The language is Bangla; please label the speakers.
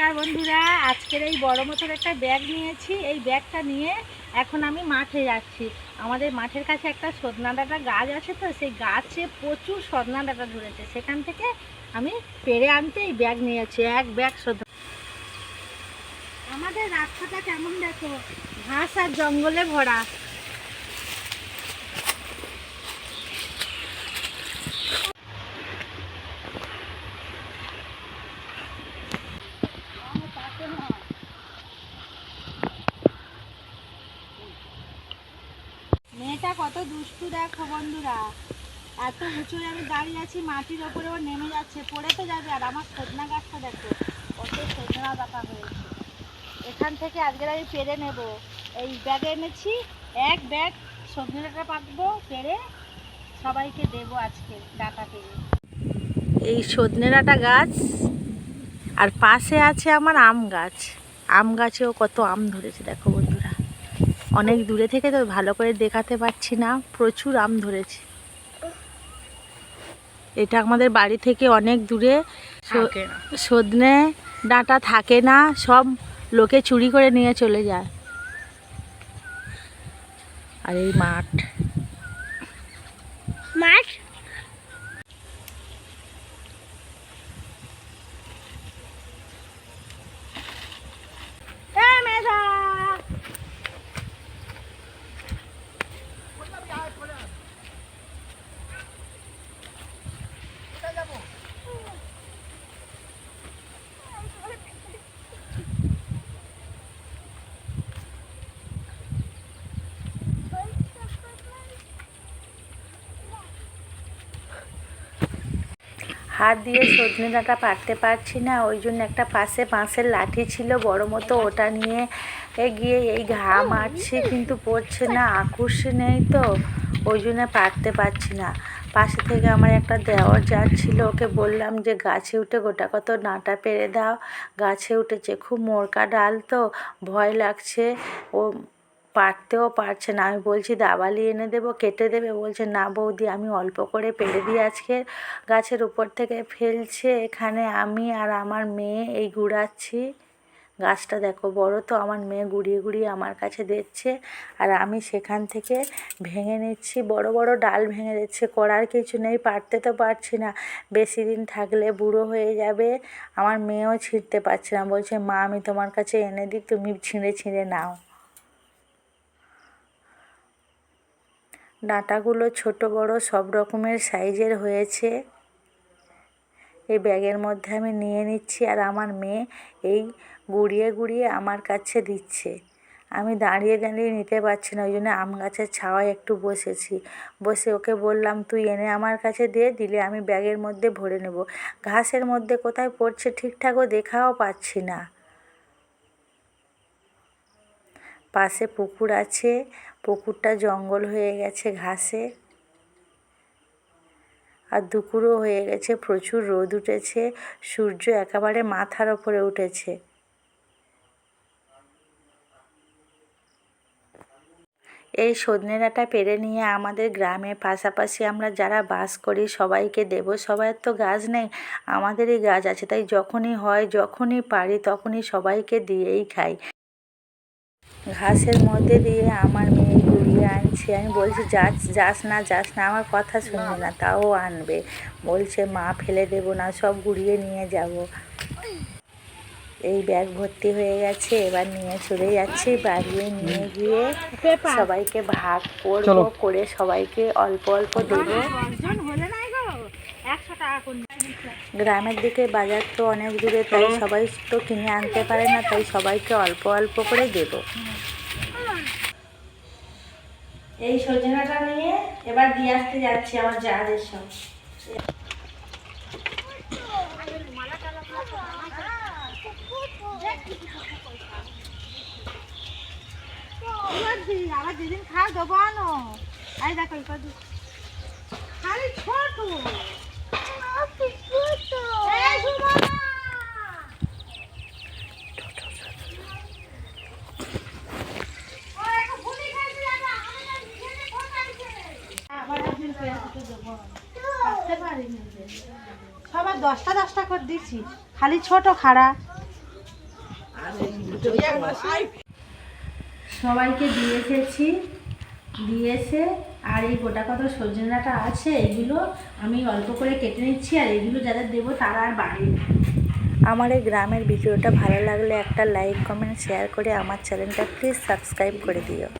Speaker 1: নমস্কার বন্ধুরা, আজকের এই বড় মতোর একটা ব্যাগ নিয়েছি। এই ব্যাগটা নিয়ে এখন আমি মাঠে যাচ্ছি। আমাদের মাঠের কাছে একটা সজনা ডাঁটা গাছ আছে তো, সেই গাছে প্রচুর সজনা ডাঁটা ধরেছে। সেখান থেকে আমি পেরে আনতে এই ব্যাগ নিয়েছি, এক ব্যাগ সজনা আমাদের রাস্তাটা কেমন দেখো? ঘাস আর জঙ্গলে ভরা। মেয়েটা কত দুষ্টু দেখো বন্ধুরা। এত উঁচুরে আমি দাঁড়িয়ে আছি, মাটির ওপরে ও নেমে যাচ্ছে, পড়ে তো যাবে। আর আমার সজনা গাছটা দেখো, কত সজনা ডাকা হয়েছে। এখান থেকে আজকের আমি পেরে নেব। এই ব্যাগে এনেছি, এক ব্যাগ সজনে ডাটা পাকবো, পেরে সবাইকে দেবো আজকে ডাটা পেরে এই সজনে ডাটা গাছ, আর পাশে আছে আমার আম গাছ। আম গাছেও কত আম ধরেছে, দেখো অনেক দূরে থেকে তো ভালো করে দেখাতে পারছি না প্রচুর আম ধরেছে। এটা আমাদের বাড়ি থেকে অনেক দূরে সদনে সজনে ডাঁটা থাকে না সব লোকে চুরি করে নিয়ে চলে যায়। আর এই মাঠ। মাঠ? হাত দিয়ে সজনে ডাঁটা পারতে পারছি না, ওই জন্য একটা পাশে বাঁশের লাঠি ছিল বড় মতো, ওটা নিয়ে গিয়ে এই ঘা মারছি, কিন্তু পড়ছে না, আকুশ নেই তো, ওই জন্য পারতে পারছি না। পাশে থেকে আমার একটা দেওয়ার যাচ্ছিল ওকে বললাম যে, গাছে উঠে গোটা কত ডাঁটা পেরে দাও, গাছে উঠেছে, খুব মোরকা ডাল তো, ভয় লাগছে। ও পারতেও পারছে না। আমি বলছি, দাবালি এনে দেবো, কেটে দেবে? বলছে, না বৌদি, আমি অল্প করে পেরে দিই আজকে গাছের উপর থেকে ফেলছে। এখানে আমি আর আমার মেয়ে এই গুড়াচ্ছি। গাছটা দেখো, বড় তো, আমার মেয়ে গুড়িয়ে গুড়িয়ে আমার কাছে দিচ্ছে। আর আমি সেখান থেকে ভেঙে নিচ্ছি, বড় বড় ডাল ভেঙে দিচ্ছে। করার কিছু নেই, পারতে তো পারছি না। বেশি দিন থাকলে বুড়ো হয়ে যাবে, আমার মেয়েও ছিঁড়তে পারছে না। বলছে, মা, আমি তোমার কাছে এনে দিই, তুমি ছিঁড়ে ছিঁড়ে নাও। ডাঁটাগুলো ছোট, বড়, সব রকমের সাইজের হয়েছে। এই ব্যাগের মধ্যে আমি নিয়ে নিচ্ছি আর আমার মেয়ে এই গুড়িয়ে গুড়িয়ে আমার কাছে দিচ্ছে। আমি দাঁড়িয়ে দাঁড়িয়ে নিতে পারছি না, ওই জন্য আম গাছের ছাওয়ায় একটু বসেছি। বসে ওকে বললাম, তুই এনে আমার কাছে দে, দিলে আমি ব্যাগের মধ্যে ভরে নেব। ঘাসের মধ্যে কোথায় পড়ছে ঠিকঠাকও দেখাও পাচ্ছি না। পাশে পুকুর আছে, পুকুরটা জঙ্গল হয়ে গেছে ঘাসে। আর দুপুরও হয়ে গেছে, প্রচুর রোদ উঠেছে, সূর্য একেবারে মাথার ওপরে উঠেছে। এই সজনে ডাঁটা পেরে নিয়ে আমাদের গ্রামে পাশাপাশি আমরা যারা বাস করি সবাইকে দেব। সবাইয়ের তো গাছ নেই, আমাদেরই গাছ আছে, তাই যখনই হয়, যখনই পারি তখনই সবাইকে দিয়েই খাই। ঘাসের মধ্যে দিয়ে আমার মেয়ে গুড়িয়ে আনছে। আমি বলছি যাস যাস না যাস না আমার কথা শুনবে না তাও আনবে। বলছে মা ফেলে দেবো না সব ঘুরিয়ে নিয়ে যাব। এই ব্যাগ ভর্তি হয়ে গেছে এবার নিয়ে চলে যাচ্ছি বাড়িয়ে নিয়ে গিয়ে সবাইকে ভাগ করব করে সবাইকে অল্প অল্প দেবো। গ্রামের দিকে বাজার তো অনেক দূরে তাই সবাই তো কিনে আনতে পারে না তাই সবাইকে অল্প অল্প করে দেব। এই সজনাটা নিয়ে এবার দিয়ে আসতে যাচ্ছি আমার জাহাজের সব আবার যেদিন খাওয়া দেবো আনো। আই দেখো খালি ছোট এই সুমনা! ও, একটু গুলি খাইছে দাদা, আমি না নিজেকে ফোন আইছে। আবার একদিন করে আসতে দেবো। আসতে পারিনি যে। সবার দশটা দশটা করে দিচ্ছি। খালি ছোট খাড়া। সবাইকে দিয়ে এসেছি। দিয়েছে আর এই গোটা কত সজনাটা আছে, এগুলো আমি অল্প করে কেটে নিচ্ছি, আর এগুলো যাদের দেবো তারা আর বাড়ি আমার এই গ্রামের ভিডিওটা ভালো লাগলে একটা লাইক কমেন্ট শেয়ার করে আমার চ্যানেলটা প্লিজ সাবস্ক্রাইব করে দিও।